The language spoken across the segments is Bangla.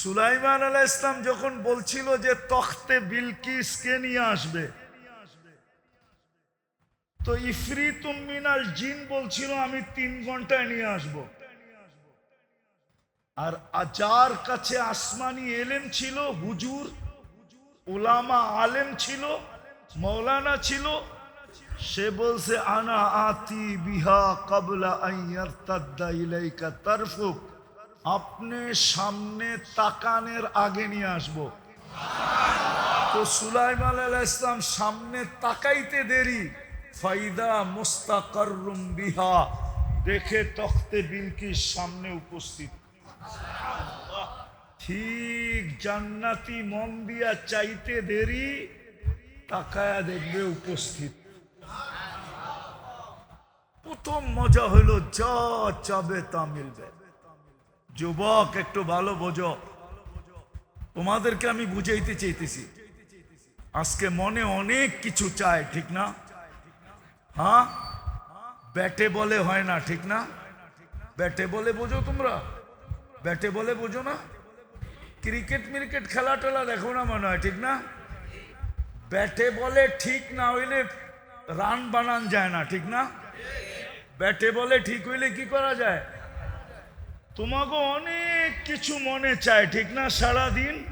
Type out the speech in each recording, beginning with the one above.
সুলাইমান আলাহ ইসলাম যখন বলছিল যে তখতে বিলকিসকে নিয়ে আসবে? তো ইফরিতুম মিনাল জিন বলছিল, আমি তিন ঘন্টায় নিয়ে আসব। আর আজার কাছে আসমানি এলেম ছিল, হুজুর ওলামা আলেম ছিল, মৌলানা ছিল। সে বলছে, আনা আতি বিহা কাবলা আইয়ার তাদ্দা ইলাইকা তারফুক। আপনি সামনে তাকানের আগে নিয়ে আসব। তো সুলাইমান আলাইহিস ইসলাম সামনে তাকাইতে দেরি। ফাইদা মুস্তাকাররুম বিহা। দেখে তখতে বিলকিস সামনে উপস্থিত। ঠিক জান্নাতি মন দিয়া চাইতে দেরি, তাকায়া দেখবে উপস্থিত। প্রথম মজা হইল যা চাবে তা মিলবে। যুবক, একটু ভালো বোঝো। তোমাদেরকে আমি বুঝাইতে চাইতেছি। আজকে মনে অনেক কিছু চায়, ঠিক না? হ্যাঁ? ব্যাটে বলে হয় না, ঠিক না? ব্যাটে বলে বোঝো তোমরা? ব্যাটে বলে বোঝো না? ক্রিকেট মিরিকেট খেলা টেলা দেখো না মনে হয়, ঠিক না? ব্যাটে বলে ঠিক না হইলে রান বানান যায় না, ঠিক না? ব্যাটে বলে ঠিক হইলে কি করা যায়? তোমাকে অনেক কিছু মনে চায় ঠিক না সারাদিন?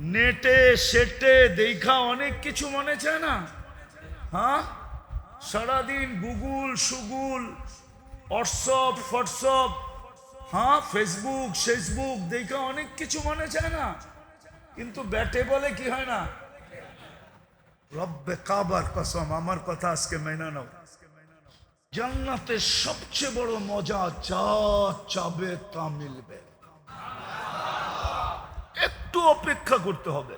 নেটে, সেটে, দেখা অনেক কিছু মনে চায় না? হ্যাঁ? সারাদিন গুগল, সুগুল, হোয়াটসঅ্যাপ হোয়াটসঅ্যাপ হ্যাঁ? ফেসবুক ফেসবুক দেখা অনেক কিছু মনে চায় না? কিন্তু ব্যাটে বলে কি হয় না? রব্বে কাবার কসম, আমার কথা আজকে মেনা নাও। জান্নাতের সবচেয়ে বড় মজা যা চাবে তা মিলবে। একটু অপেক্ষা করতে হবে।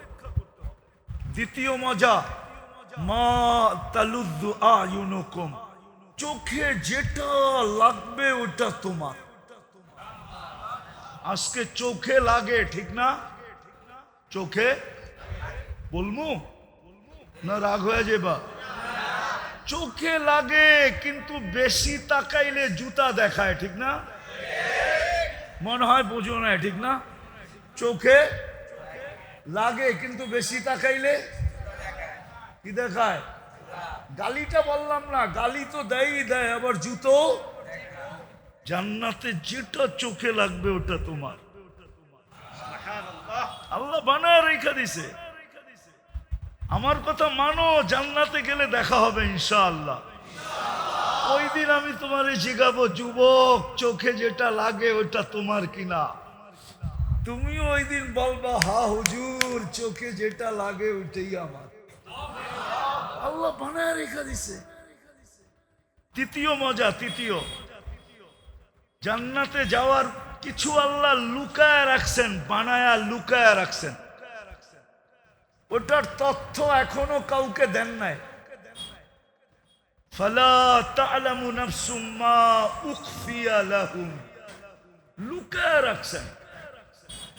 দ্বিতীয় মজা, মা তালুদ্দু আয়ুনুকুম, চোখে যেটা লাগবে ওটা তোমার। আজকে চোখে লাগে, ঠিক না? চোখে? বলমু? না রাগ হয়ে যাবা। চোখে লাগে, কিন্তু বেশি তাকাইলে জুতা দেখায়, ঠিক না? মনে হয় বোঝো না ঠিক না? চোখে লাগে, কিন্তু বেশি তাকাইলে কি দেখায়? গালিটা বললাম না, গালি তো দেয়ই দেয় আবার জুতো? জান্নাতে যেটা চোখে লাগবে, ওটা তোমার। আল্লাহ বানায় রেখা দিছে। আমার কথা মানো, জান্নাতে গেলে দেখা হবে ইনশাআল্লাহ। ওই দিন আমি তোমারে জিগাবো, যুবক, চোখে যেটা লাগে ওটা তোমার কিনা। তুমি ওই দিন বলবা, হা হুজুর, চোখে যেটা লাগে ওইটাই আমার। আল্লাহ বানায় রেখা দিছে। তৃতীয় মজা, তৃতীয়। জান্নাতে যাওয়ার কিছু আল্লাহ লুকায় রাখছেন, বানায়া লুকায় রাখছেন। ওটার তথ্য এখনও কাউকে দেন নাই।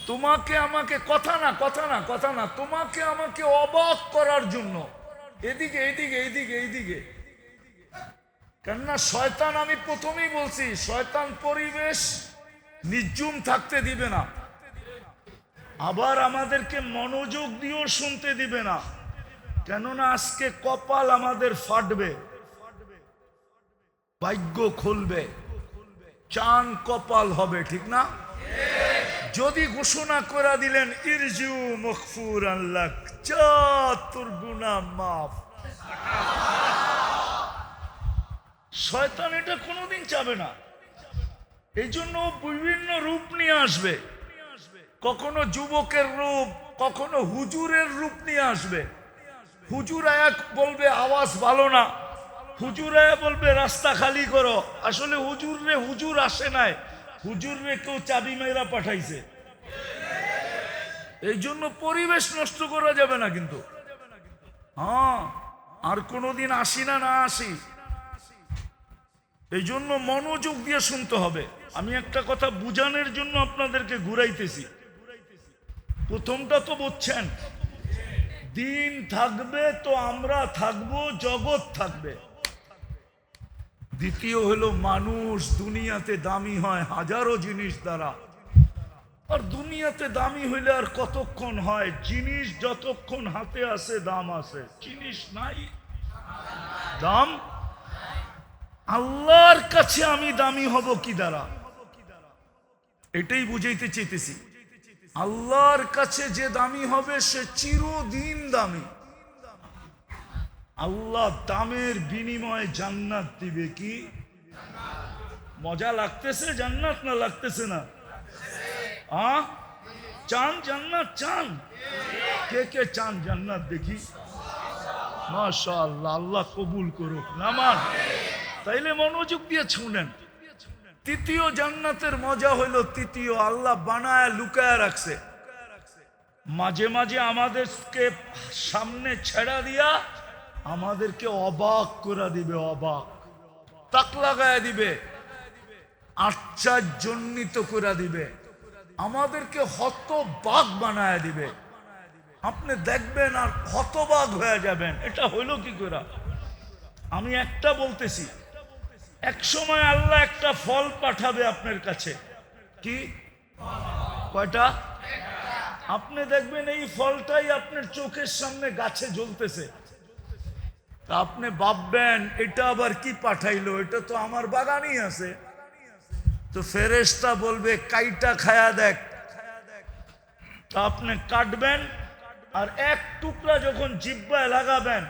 তোমাকে আমাকে কথা না কথা না কথা না, তোমাকে আমাকে অবাক করার জন্য। এদিকে এদিকে এইদিকে এইদিকে কেননা শয়তান, আমি প্রথমেই বলছি, শয়তান পরিবেশ নির্জুম থাকতে দিবে না। আবার আমাদেরকে মনোযোগ দিয়েও শুনতে দিবে না। কেননা আজকে কপাল আমাদের ফাটবে। ভাগ্য খুলবে। চান কপাল হবে, ঠিক না? যদি ঘোষণা করে দিলেন, ইরজু মকফুর আল্লাহ তোর গুনা মাফ। শয়তান এটা কোনোদিন চাবে না। এই জন্য বিভিন্ন রূপ নিয়ে আসবে। কখনো যুবকের রূপ, কখনো হুজুরের রূপ নিয়ে আসবে। হুজুর এক বলবে, আওয়াজ ভালো না। হুজুর বলবে, রাস্তা খালি করো। আসলে হুজুর রে হুজুর আসে নাই। হুজুর রে কেউ চাবি মেয়েরা পাঠাইছে। এই জন্য পরিবেশ নষ্ট করা যাবে না কিন্তু। হ্যাঁ আর কোনোদিন আসি না না আসি। এই জন্য মনোযোগ দিয়ে শুনতে হবে। আমি একটা কথা বুঝানোর জন্য আপনাদেরকে ঘুরাইতেছি। প্রথমটা তো বুঝছেন। দিন থাকবে তো আমরা থাকব, জগৎ থাকবে। দ্বিতীয় হলো মানুষ দুনিয়াতে দামি হয় হাজারো জিনিস দ্বারা। আর দুনিয়াতে দামি হইলে আর কতক্ষণ হয়? জিনিস যতক্ষণ হাতে আছে দাম আছে জিনিস নাই। দাম আল্লাহর কাছে আমি দামি হব কি দ্বারা? এটাই বুঝাইতে চেয়েতেছি আল্লাহর কাছে যে দামি হবে, সে চিরদিন দামি। আল্লাহ দামের বিনিময়ে জান্নাত দিবে কি? মজা লাগতেছে জান্নাত না লাগতেছে না? আ? চান জান্নাত, চান। কে কে চান জান্নাত দেখি? মাশাআল্লাহ, আল্লাহ কবুল করুক। নামান তাইলে মনোযোগ দিয়ে শুনেন। তৃতীয় জান্নাতের মজা হইল তৃতীয় আল্লাহ বানায় লুকায় রাখছে। মাঝে মাঝে আমাদেরকে সামনে ছেড়া দিয়া আমাদেরকে অবাক করে দিবে, অবাক। তাক লাগায় দিবে। আশ্চর্যজনিত করে দিবে। আমাদেরকে হতবাক বানায় দিবে। আপনি দেখবেন আর হতবাক হয়ে যাবেন। এটা হইল কি করে আমি একটা বলতেছি এক সময় আল্লাহ একটা ফল পাঠাবে আপনার কাছে। কি? কয়টা? আপনি দেখবেন এই ফলটাই আপনার চোখের সামনে গাছে জ্বলতেছে। তা আপনি ভাববেন, এটা আবার কি পাঠাইলো? এটা তো আমার বাগানই আছে। তো ফেরেশতা বলবে, কাইটা খায়া দেখ। তা আপনি কাটবেন আর এক টুকরা যখন জিব্বায় লাগাবেন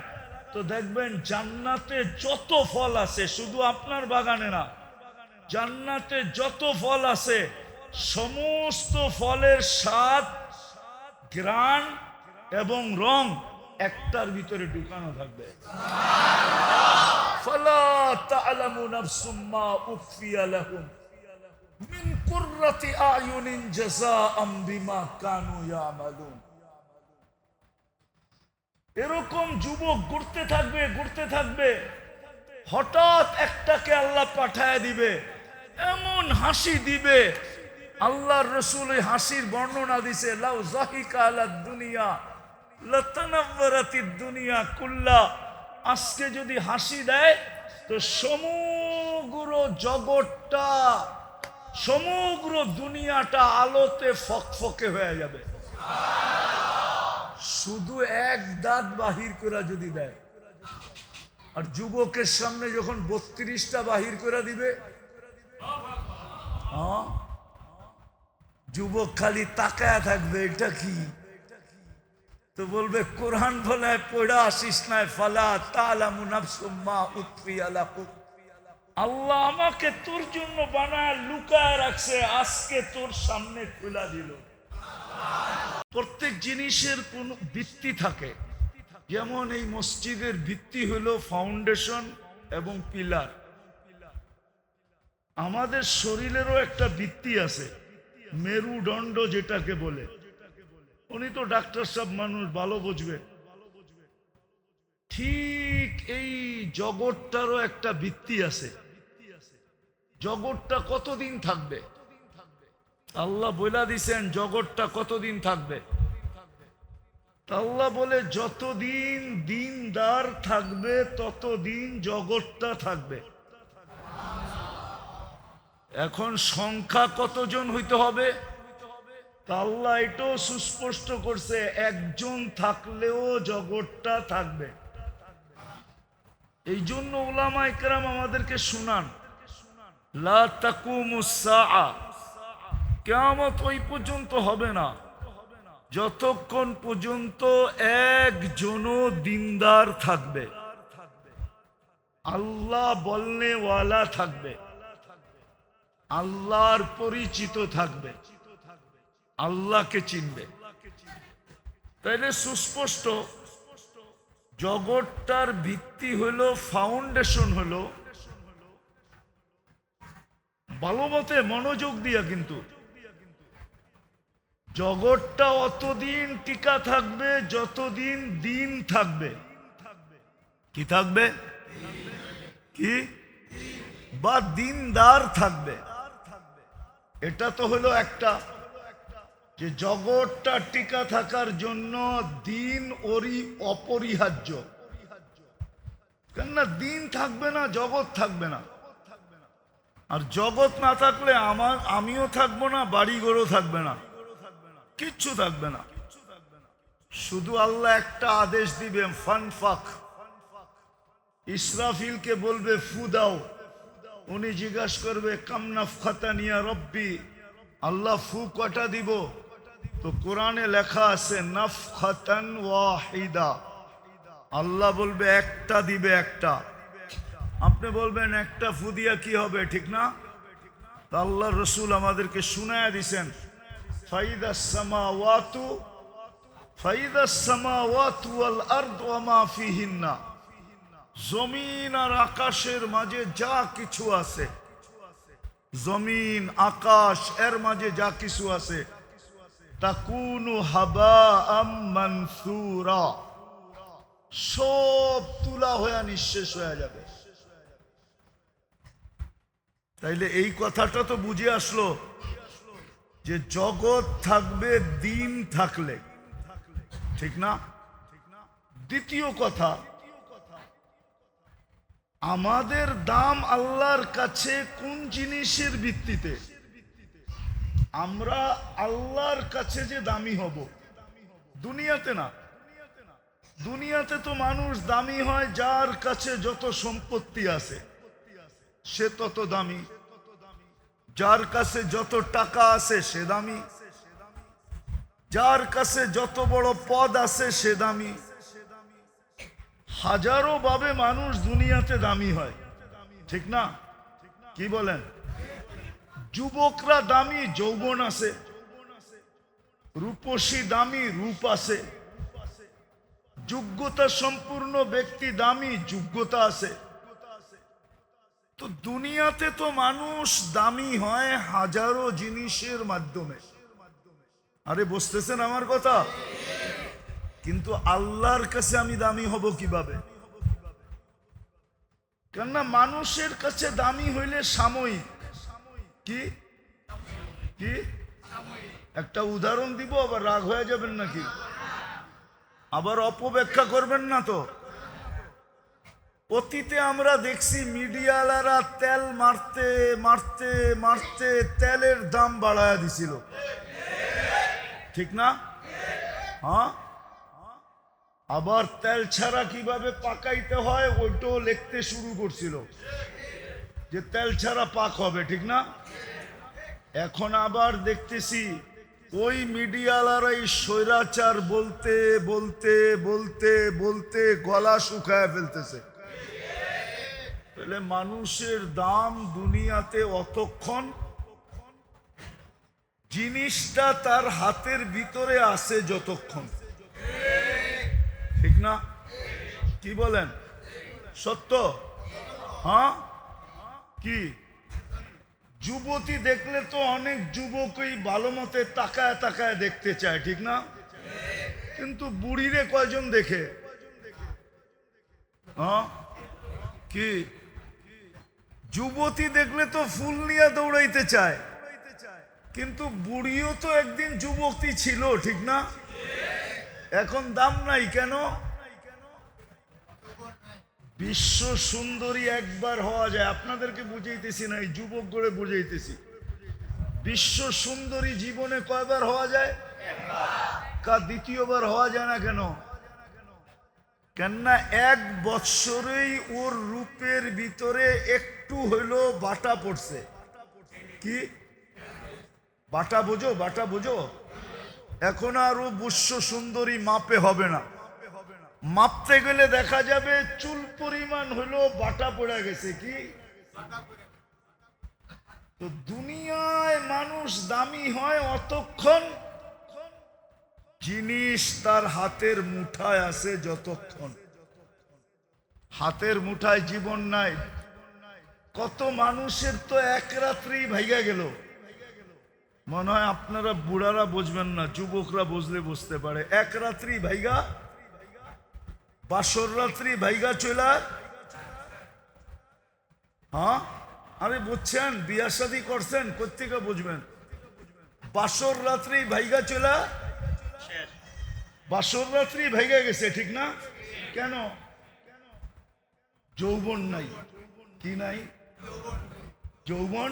তো দেখবেন জান্নাতে যত ফল আছে, শুধু আপনার বাগানে না, জান্নাতে যত ফল আছে, সমস্ত ফলের স্বাদ, গ্রান এবং রং একটার ভিতরে ঢুকানো থাকবে। ফালা তা'লামু নাফসুম মা উখফিয়া লাহুম কুররাতি আয়ুনিন জাযাআম বিমা কানু ইয়ামালুন। এরকম যুবক ঘুরতে থাকবে ঘুরতে থাকবে। হঠাৎ একটাকে আল্লাহ পাঠায় দিবে। এমন হাসি দিবে। আল্লাহর রসুল ওই হাসির বর্ণনা দিছে, লাউ জাহিকা আলা দুনিয়া লতানাব্বারাতিদ দুনিয়া কুল্লা। আজকে যদি হাসি দেয়, তো সমগ্র জগৎটা, সমগ্র দুনিয়াটা আলোতে ফকফকে হয়ে যাবে। শুধু এক দাঁত বাহির করে যদি দেয়। আর যুবকের সামনে যখন বত্রিশটা বাহির করে দিবে হ্যাঁ? যুবক খালি তাকায় থাকবে, এটা কি? তো বলবে, কোরআন বলে, পড়া আসিস নাই, ফালা তালামু নাফসুম্মা উৎফি আলাকুম। আল্লাহ আমাকে তোর জন্য বানায়, লুকায় রাখছে, আজকে তোর সামনে খোলা দিল। প্রত্যেক জিনিসের কোন ভিত্তি থাকে। যেমন এই মসজিদের ভিত্তি হলো ফাউন্ডেশন এবং পিলার আমাদের শরীরেরও একটা ভিত্তি আছে, মেরুদণ্ড যেটাকে বলে। উনি তো ডাক্তার সব মানুষ, ভালো বুঝবে। ঠিক এই জগৎটারও একটা ভিত্তি আছে। জগৎটা কতদিন থাকবে? আল্লাহ বইলা দিছেন, জগৎটা কতদিন থাকবে? আল্লাহ বলে, যতদিন দিনদার থাকবে, ততদিন জগৎটা থাকবে। এখন সংখ্যা কতজন হইতে হবে? আল্লাহ এটাও সুস্পষ্ট করছে, একজন থাকলেও জগৎটা থাকবে। এই জন্য ওলামা ইকরাম আমাদেরকে শুনান, লা তাকুমুস কেয়ামত ওই পর্যন্ত হবে না। যতক্ষণ পর্যন্ত একজনও দিনদার থাকবে। আল্লাহ বলনেওয়ালা থাকবে। আল্লাহর পরিচিত থাকবে। আল্লাহকে চিনবে। তাইলে সুস্পষ্ট, জগৎটার ভিত্তি হলো, ফাউন্ডেশন হলো। ভালো মতে মনোযোগ দিয়া কিন্তু জগৎটা অতদিন টিকা থাকবে, যতদিন দিন থাকবে। কি থাকবে? কি? বা দিনদার থাকবে। এটা তো হলো একটা। যে জগৎটা টিকা থাকার জন্য দিন ওরি অপরিহার্য। কেননা দিন থাকবে না, জগৎ থাকবে না। আর জগৎ না থাকলে আমার, আমিও থাকব না বাড়ি ঘরও থাকবে না। কিচ্ছু থাকবে না। শুধু আল্লাহ একটা আদেশ দিবেন ফানফাক ইসরাফিলকে বলবে, ফু দাও। উনি জিজ্ঞাসা করবে কামনাফ খাতানিয়া রব্বি। আল্লাহ ফু কটা দিব? তো কোরআনে লেখা আছে নফ খাতান ওয়াহিদা। আল্লাহ বলবে, একটা দিবে একটা। আপনি বলবেন, একটা ফু দিয়া কি হবে, ঠিক না? তা আল্লাহ রসুল আমাদেরকে শুনায় দিছেন। ফাইদা সামাওয়াতু ফাইদা সামাওয়াতু ওয়াল আরদ জমিন আর আকাশের মাঝে যা কিছু আছে, জমিন, আকাশ, এর মাঝে যা কিছু আছে হাবা সব তুলা হয়ে নিঃশেষ হয়ে যাবে। তাইলে এই কথাটা তো বুঝে আসলো যে জগৎ থাকবে, দিন থাকলে। ঠিক না? দ্বিতীয় কথা, আমাদের দাম আল্লাহর কাছে কোন জিনিসের ভিত্তিতে? আমরা আল্লাহর কাছে যে দামি হব, দুনিয়াতে না। দুনিয়াতে তো মানুষ দামি হয়, যার কাছে যত সম্পত্তি আছে, সে তত দামি। যার কাছে যত টাকা আছে সে দামি। যার কাছে যত বড় পদ আছে সে দামি। হাজারো ভাবে মানুষ দুনিয়াতে দামি হয়। ঠিক না? কি বলেন? যুবকরা দামি, যৌবন আছে। রূপসী দামি, রূপ আছে। যোগ্যতা সম্পূর্ণ ব্যক্তি দামি, যোগ্যতা আছে। তো দুনিয়াতে তো মানুষ দামি হয় হাজারো জিনিসের মাধ্যমে। আরে, বুঝতেছেন আমার কথা? কিন্তু আল্লাহর কাছে আমি দামি হব কীভাবে? কেননা মানুষের কাছে দামি হইলে সাময়িক। কি? কি? একটা উদাহরণ দিব, আবার রাগ হয়ে যাবেন নাকি? আবার অপব্যাখ্যা করবেন না তো? অতীতে আমরা দেখছি মিডিয়ালারা তেল মারতে মারতে মারতে তেলের দাম বাড়ায় দিছিল। ঠিক না? হ্যাঁ? আবার তেল ছাড়া কীভাবে পাকাইতে হয় ওইটাও লিখতে শুরু করছিল। যে তেল ছাড়া পাক হবে, ঠিক না? এখন আবার দেখতেছি ওই মিডিয়ালারাই স্বৈরাচার বলতে বলতে বলতে বলতে গলা শুকায় ফেলতেছে। তাহলে মানুষের দাম দুনিয়াতে অতক্ষণ। জিনিসটা তার হাতের ভিতরে আসে যতক্ষণ। ঠিক না? কি বলেন? সত্য? হ্যাঁ? কি? যুবতী দেখলে তো অনেক যুবকই ভালো মতে তাকায় তাকায় দেখতে চায়, ঠিক না? কিন্তু বুড়িরে কয়জন দেখে? হ্যাঁ? কি? যুবতী দেখলে তো ফুল নিয়ে দৌড়াইতে চায়। কিন্তু বুড়িও তো একদিন যুবতী ছিল, ঠিক না? এখন দাম নাই কেন? বিশ্ব সুন্দরী একবার হওয়া যায়। আপনাদেরকে বুঝাইতেছি না, এই যুবক করে বুঝাইতেছি। বিশ্ব সুন্দরী জীবনে কয়বার হওয়া যায়? কা দ্বিতীয়বার হওয়া যায় না কেন? কেননা এক বৎসরেই ওর রূপের ভিতরে একটু হইল বাটা পড়ছে। কি? বাটা বোঝো বাটা বোঝো? এখন আর ও বুস্য সুন্দরী মাপে হবে না। মাপতে গেলে দেখা যাবে চুল পরিমাণ হলো বাটা পড়ে গেছে, কি? তো দুনিয়ায় মানুষ দামি হয় অতক্ষণ জিনিস তার হাতের মুঠায় আছে যতক্ষণ। হাতের মুঠায় জীবন নাই। কত মানুষের তো এক রাত্রি ভাইগা গেল। মনে হয় আপনারা বুড়ারা বুঝবেন না, যুবকরা বুঝলে বুঝতে পারে। এক রাত্রি ভাইগা, বাসর রাত্রি ভাইগা চলা হ্যাঁ? আরে বুঝছেন, বিয়া শাদি করছেন কোথেকে বুঝবেন? বাসর রাত্রি ভাইগা চলা বাসর রাত্রি ভাইগা গেছে, ঠিক না? কেন? যৌবন নাই, কি নাই? যৌবন?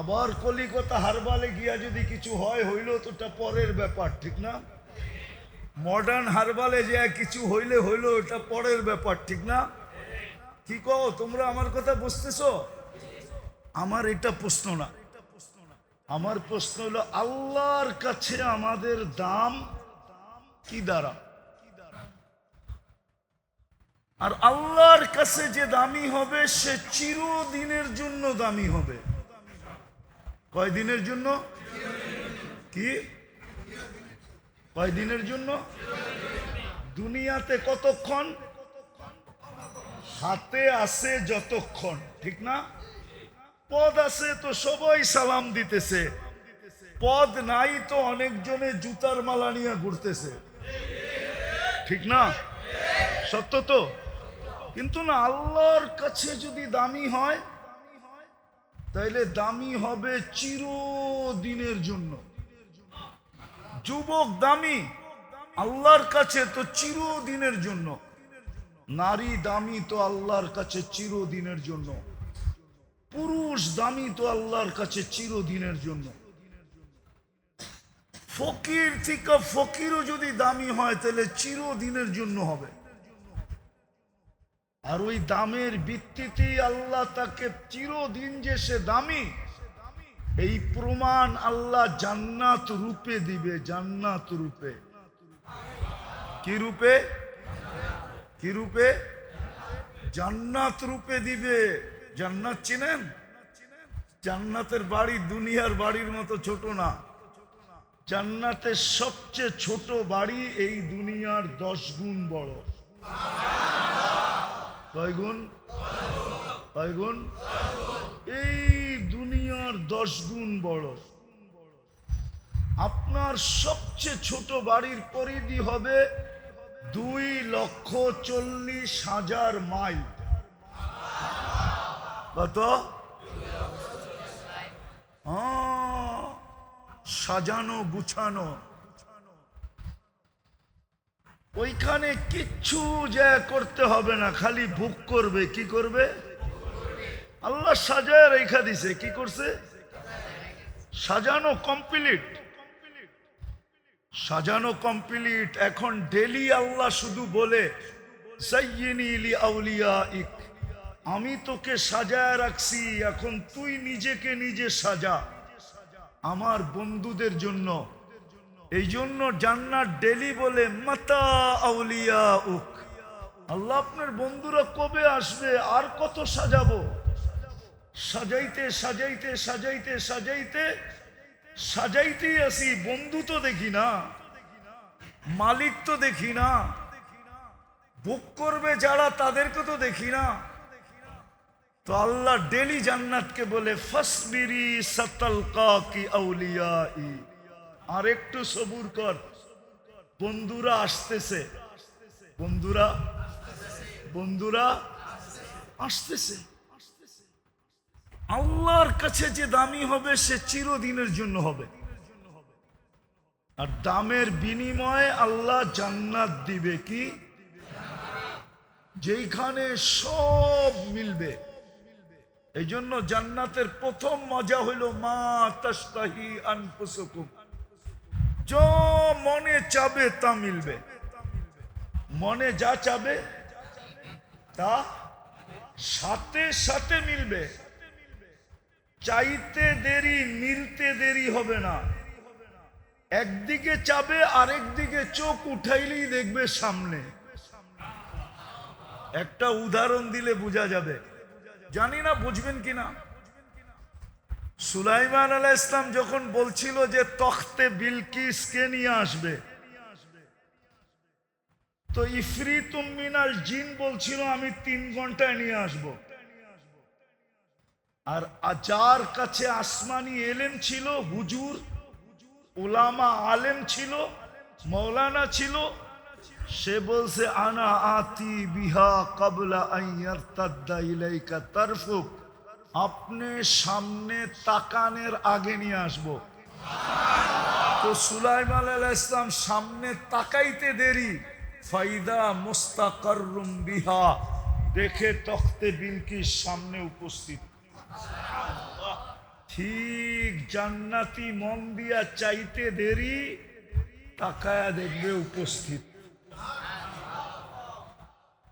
আবার কলিকতা হারবালে গিয়া যদি কিছু হয়, হইল তো পরের ব্যাপার, ঠিক না? মডার্ন হারবালে যে কিছু হইলে, হইল ওটা পরের ব্যাপার, ঠিক না? কি কও, তোমরা আমার কথা বুঝতেছো? আমার এটা প্রশ্ন না। আমার প্রশ্ন হলো আল্লাহর কাছে আমাদের দাম কি দ্বারা আর আল্লাহর কাছে যে দামি হবে, সে চিরদিনের জন্য দামি হবে। কয় দিনের জন্য? কি? কয় দিনের জন্য? দুনিয়াতে কতক্ষণ? হাতে আছে যতক্ষণ, ঠিক না? পদ আছে তো সবাই সালাম দিতেছে। পদ নাই তো অনেকজনে জুতার মালা নিয়ে ঘুরতেছে। ঠিক না? সত্য তো? কিন্তু না, আল্লাহর কাছে যদি দামি হয়, তাইলে দামি হবে চিরদিনের জন্য। যুবক দামি, আল্লাহর কাছে তো চিরদিনের জন্য। নারী দামি তো আল্লাহর কাছে চিরদিনের জন্য। পুরুষ দামি তো আল্লাহর কাছে চিরদিনের জন্য। ফকির থেকে ফকিরও যদি দামি হয় তাহলে চিরদিনের জন্য হবে। আর ওই দামের ভিত্তিতেই আল্লাহ তাকে চিরদিন যে সে দামি, এই প্রমাণ আল্লাহ জান্নাত রূপে দিবে, জান্নাত রূপে। কি রূপে? কি রূপে? জান্নাত রূপে দিবে। জান্নাত চিনেন? জান্নাতের বাড়ি দুনিয়ার বাড়ির মতো ছোট না। জান্নাতের সবচেয়ে ছোট বাড়ি এই দুনিয়ার দশ গুণ বড়। কয় গুণ কয় গুণ এই দুনিয়ার দশ গুণ বড়। আপনার সবচেয়ে ছোট বাড়ির পরিধি হবে দুই লক্ষ চল্লিশ হাজার মাইল। কত? সাজানো গুছানো। ওইখানে কিচ্ছু যা করতে হবে না, খালি বুক করবে, কি করবে? আল্লাহ সাজায় রেখা দিছে, কি করছে? সাজানো কমপ্লিট সাজানো কমপ্লিট এখন ডেলি আল্লাহ শুধু বলে ইক আমি তোকে সাজায় রাখছি, এখন তুই নিজেকে নিজে সাজা। আমার বন্ধুদের জন্য এই জন্য জান্নাত ডেলি বলে, মাতা আউলিয়া উক আল্লাহ আপনার বন্ধুরা কবে আসবে? আর কত সাজাবো? সাজাইতে সাজাইতে সাজাইতে সাজাইতে, সাজাইতেই আসি। বন্ধু তো দেখি না, মালিক তো দেখি না, বুক করবে যারা, তাদেরকে তো দেখি না। তো আল্লাহ ডেলি জান্নাতকে বলে, ফসবিরি সতলকা কি আউলিয়া আর একটু সবুর কর। বন্ধুরা আসতেছে। বন্ধুরা বন্ধুরা আসতেছে। আল্লাহর কাছে যে দামি হবে, সে চিরদিনের জন্য হবে। আর দামের বিনিময়ে আল্লাহ জান্নাত দিবে কি? যেইখানে সব মিলবে। এই জন্য জান্নাতের প্রথম মজা হইল মা তাস্তাহি আনফুসুকুম। মনে চাবে তা মিলবে। মনে যা চাবে তা সাথে সাথে মিলবে। চাইতে দেরি মিলতে দেরি হবে না। একদিকে চাবে আরেক দিকে চোখ উঠাইলেই দেখবে সামনে। একটা উদাহরণ দিলে বোঝা যাবে। জানি না, বুঝবেন কিনা? সুলাইমান আলাহ ইসলাম যখন বলছিল যে তখতে বিলকিসকে নিয়ে আসবে? তো ইফরিত মিনাল জিন বলছিল, আমি তিন ঘন্টায় নিয়ে আসব। আর যার কাছে আসমানি এলেম ছিল, হুজুর ওলামা আলেম ছিল, মৌলানা ছিল। সে বলছে, আনা আতি বিহা কবলা আইয়ারতাদ্দা ইলাইকা তারফুক। আপনি সামনে তাকানের আগে নিয়ে আসব। তো সুলাইমান আলাইহিস ইসলাম সামনে তাকাইতে দেরি। ফাইদা মুস্তাকাররুম বিহা। দেখে তখতে বিলকিস সামনে উপস্থিত। ঠিক জান্নাতি মন দিয়া চাইতে দেরি, তাকায়া দেখবে উপস্থিত।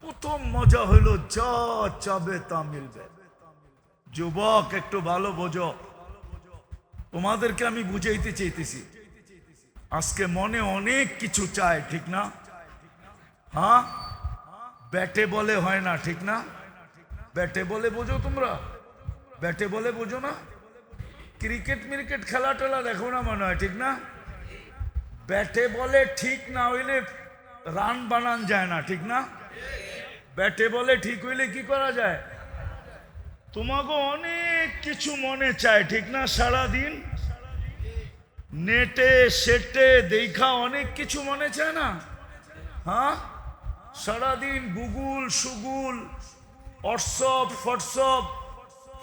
প্রথম মজা হলো যা চাবে তা মিলবে। যুবক, একটু ভালো বোঝো। তোমাদেরকে আমি বুঝাইতে চাইতেছি। আজকে মনে অনেক কিছু চায়, ঠিক না? হ্যাঁ? ব্যাটে বলে হয় না, ঠিক না? ব্যাটে বলে বোঝো তোমরা? ব্যাটে বলে বোঝো না? ক্রিকেট মিরিকেট খেলা টেলা দেখো না মনে হয়, ঠিক না? ব্যাটে বলে ঠিক না হইলে রান বানান যায় না, ঠিক না? ব্যাটে বলে ঠিক হইলে কি করা যায়? তোমাকে অনেক কিছু মনে চায়, ঠিক না? সারা দিন নেটে, সেটে, দেখা অনেক কিছু মনে চায় না? হ্যাঁ? সারাদিন গুগল, সুগুল, হোয়াটসঅ্যাপ হোয়াটসঅ্যাপ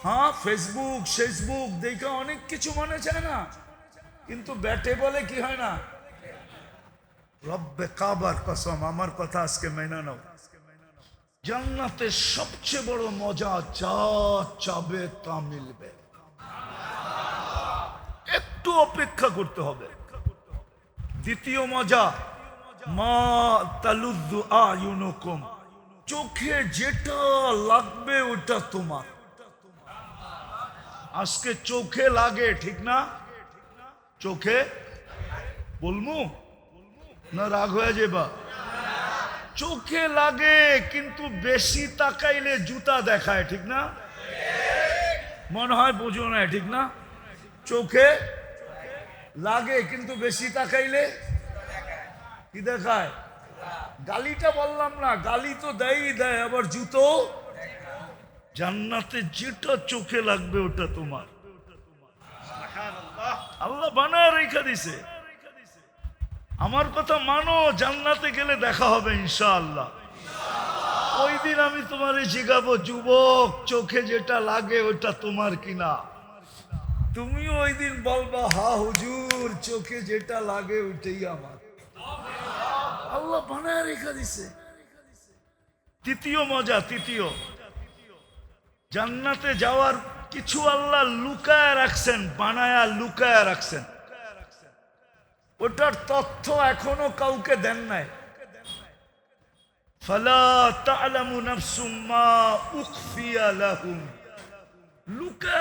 হ্যাঁ? ফেসবুক ফেসবুক দেখা অনেক কিছু মনে চায় না? কিন্তু ব্যাটে বলে কি হয় না? রব্বে কাবার কসম, আমার কথা আজকে মেনে নাও। জান্নাতের সবচেয়ে বড় মজা যা চাবে তা মিলবে। একটু অপেক্ষা করতে হবে। দ্বিতীয় মজা, মা তালুদ্দু আয়ুনুকুম, চোখে যেটা লাগবে ওটা তোমার। আজকে চোখে লাগে, ঠিক না? চোখে? বলমু? না রাগ হয়ে যাবা চোখে লাগে, কিন্তু বেশি তাকাইলে জুতা দেখায়, ঠিক না? মনে হয় বোঝো না ঠিক না? চোখে লাগে, কিন্তু বেশি তাকাইলে কি দেখায়? গালিটা বললাম না, গালি তো দেয়ই দেয়, আবার জুতো? জান্নাতে যেটা চোখে লাগবে, ওটা তোমার। আল্লাহ বানায় রেখা দিছে। আমার কথা মানো, জান্নাতে গেলে দেখা হবে ইনশাআল্লাহ। ওই দিন আমি তোমারে জিগাবো, যুবক, চোখে যেটা লাগে ওটা তোমার কিনা। তুমি ওই দিন বলবা, হা হুজুর, চোখে যেটা লাগে ওইটাই আমার। আল্লাহ বানায় রেখা দিছে। তৃতীয় মজা, তৃতীয়। জান্নাতে যাওয়ার কিছু আল্লাহ লুকায় রাখছেন, বানায়া লুকায় রাখছেন। ওটার তথ্য এখনও কাউকে দেন নাই।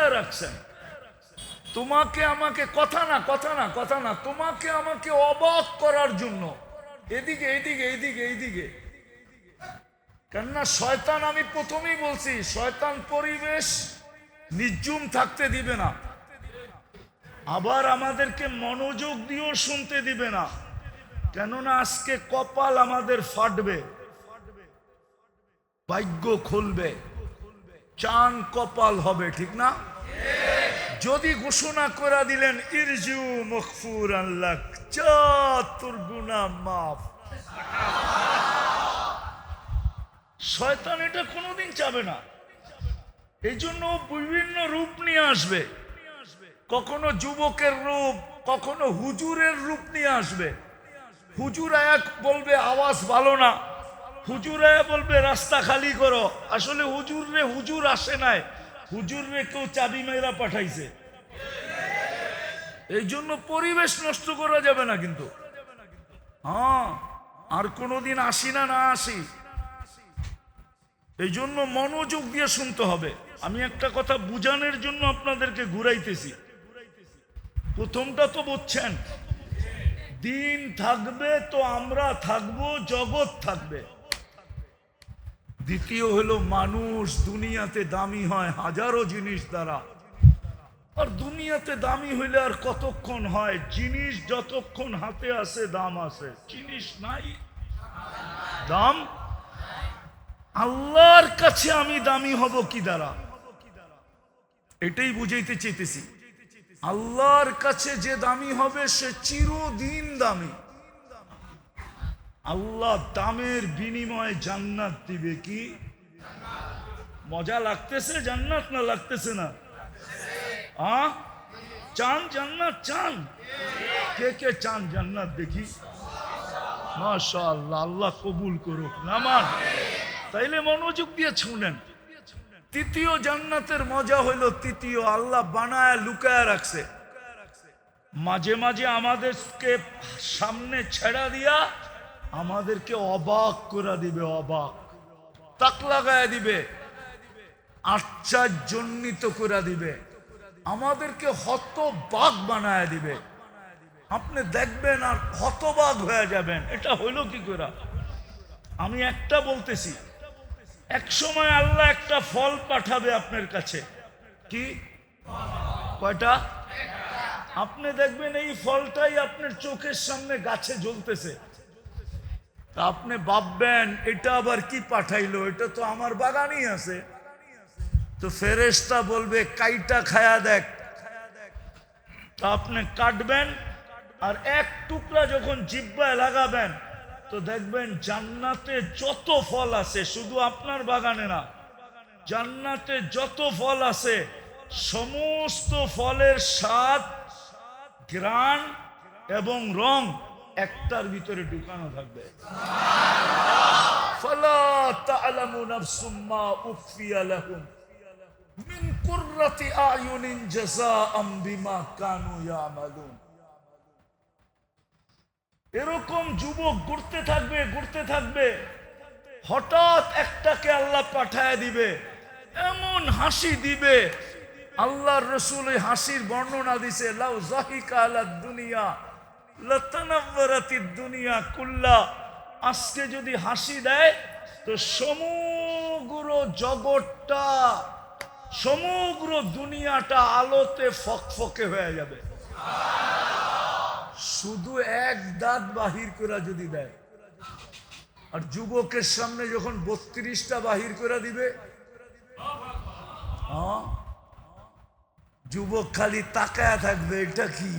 রাখছেন। তোমাকে আমাকে কথা না কথা না কথা না, তোমাকে আমাকে অবাক করার জন্য। এদিকে এদিকে এইদিকে এইদিকে কেননা শয়তান, আমি প্রথমেই বলছি, শয়তান পরিবেশ নির্জুম থাকতে দিবে না। আবার আমাদেরকে মনোযোগ দিয়েও শুনতে দিবে না। কেননা আজকে কপাল আমাদের ফাটবে। ভাগ্য খুলবে। চান কপাল হবে, ঠিক না? যদি ঘোষণা করে দিলেন, ইরজু মকফুর আল্লাহ তোর গুনা মাফ। শয়তান এটা কোনোদিন চাবে না। এই জন্য বিভিন্ন রূপ নিয়ে আসবে। কখনো যুবকের রূপ, কখনো হুজুরের রূপ নিয়ে আসবে। হুজুর এক বলবে, আওয়াজ ভালো না। হুজুর বলবে, রাস্তা খালি করো। আসলে হুজুর রে হুজুর আসে নাই। হুজুর রে কেউ চাবি মেয়েরা পাঠাইছে। এই জন্য পরিবেশ নষ্ট করা যাবে না কিন্তু। হ্যাঁ আর কোনোদিন আসি না না আসি। এই জন্য মনোযোগ দিয়ে শুনতে হবে। আমি একটা কথা বুঝানোর জন্য আপনাদেরকে ঘুরাইতেছি। প্রথমটা তো বুঝছেন। দিন থাকবে তো আমরা থাকব, জগৎ থাকবে। দ্বিতীয় হলো মানুষ দুনিয়াতে দামি হয়, হাজারো জিনিস দ্বারা। আর দুনিয়াতে দামি হইলে আর কতক্ষণ হয়? জিনিস যতক্ষণ হাতে আসে, দাম আছে জিনিস নাই। দাম আল্লাহর কাছে আমি দামি হব কি দ্বারা? এটাই বুঝাইতে চেয়েতেছি আল্লাহর কাছে যে দামি হবে, সে চিরদিন দামি। আল্লাহ দামের বিনিময়ে জান্নাত দিবে কি? মজা লাগতেছে জান্নাত না লাগতেছে না? আ? চান জান্নাত, চান? কে কে চান জান্নাত দেখি? মাশাআল্লাহ, আল্লাহ কবুল করুক। নামান তাইলে মনোযোগ দিয়ে শুনেন। তৃতীয় জান্নাতের মজা হইল তৃতীয় আল্লাহ বানায় লুকায় রাখছে। মাঝে মাঝে আমাদেরকে সামনে ছেড়া দিয়া আমাদেরকে অবাক করে দিবে, অবাক। তাক লাগায় দিবে, আশ্চর্যজনিত করে দিবে। আমাদেরকে হতবাক বানায় দিবে। আপনি দেখবেন আর হতবাক হয়ে যাবেন। এটা হইল কি করে? আমি একটা বলতেছি এক সময় আল্লাহ একটা ফল পাঠাবে আপনার কাছে। কি? কয়টা? আপনি দেখবেন এই ফলটাই আপনার চোখের সামনে গাছে জ্বলতেছে। তা আপনি ভাববেন, এটা আবার কি পাঠাইলো? এটা তো আমার বাগানই আছে। তো ফেরেশতা বলবে, কাইটা খায়া দেখ। তা আপনি কাটবেন আর এক টুকরা যখন জিব্বায় লাগাবেন তো দেখবেন জান্নাতে যত ফল আছে, শুধু আপনার বাগানে না, জান্নাতে যত ফল আছে, সমস্ত ফলের স্বাদ, গ্রান এবং রং একটার ভিতরে ঢুকানো থাকবে। কানু ইয়ামালুন। এরকম যুবক ঘুরতে থাকবে ঘুরতে থাকবে। হঠাৎ একটাকে আল্লাহ পাঠায় দিবে। এমন হাসি দিবে। আল্লাহর রসুল হাসির বর্ণনা দিছে, লাউ জাহিকা আলা দুনিয়া লতানাব্বারাতি দুনিয়া কুল্লা। আজকে যদি হাসি দেয়, তো সমগ্র জগৎটা, সমগ্র দুনিয়াটা আলোতে ফকফকে হয়ে যাবে। শুধু এক দাঁত বাহির করে যদি দেয়, আর যুবকের সামনে যখন বত্রিশটা বাহির করে দিবে হ্যাঁ? যুবক খালি তাকায় থাকবে, এটা কি?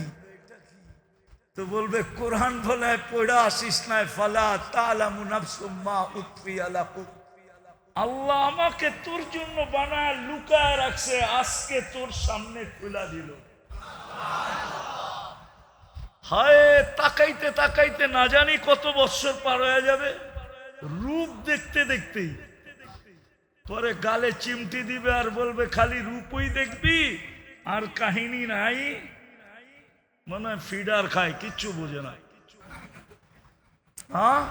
তো বলবে, কোরআন বলে, পড়া আসিস নাই ফালা তালামু নাফসুম্মা উৎফিয়া লাহুম আল্লাহ আমাকে তোর জন্য বানায়, লুকায় রাখছে, আজকে তোর সামনে খোলা দিল। হায়, তাকাইতে তাকাইতে না জানি কত বৎসর পার হয়ে যাবে। রূপ দেখতে দেখতেই পরে গালে চিমটি দিবে আর বলবে, খালি রূপই দেখবি, আর কাহিনী নাই। মনে হয় ফিডার খায়, কিচ্ছু বোঝে না। হ্যাঁ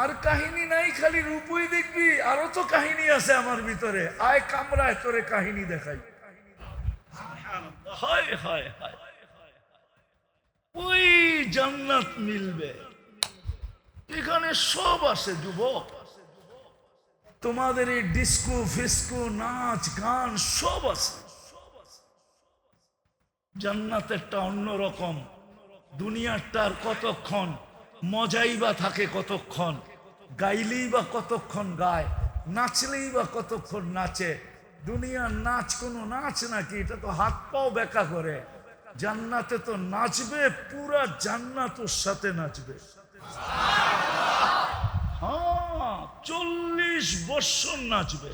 আর কাহিনী নাই, খালি রূপই দেখবি, আরও তো কাহিনী আছে আমার ভিতরে। আয় কামরায় তোরে কাহিনী দেখাই। হয় হয় হয়। ওই জান্নাত মিলবে। এখানে সব আছে, যুবক। তোমাদের এই ডিস্কো, ফিস্কো, নাচ, গান সব আছে। জান্নাতেরটা অন্যরকম দুনিয়ারটার কতক্ষণ? মজাই বা থাকে কতক্ষণ? গাইলেই বা কতক্ষণ গায়? নাচলেই বা কতক্ষণ নাচে? দুনিয়ার নাচ কোনো নাচ নাকি? এটা তো হাত পাও বেকা করে। জান্নাতে তো নাচবে পুরা জান্নাত ওর সাথে নাচবে। হ্যাঁ চল্লিশ বৎসর নাচবে।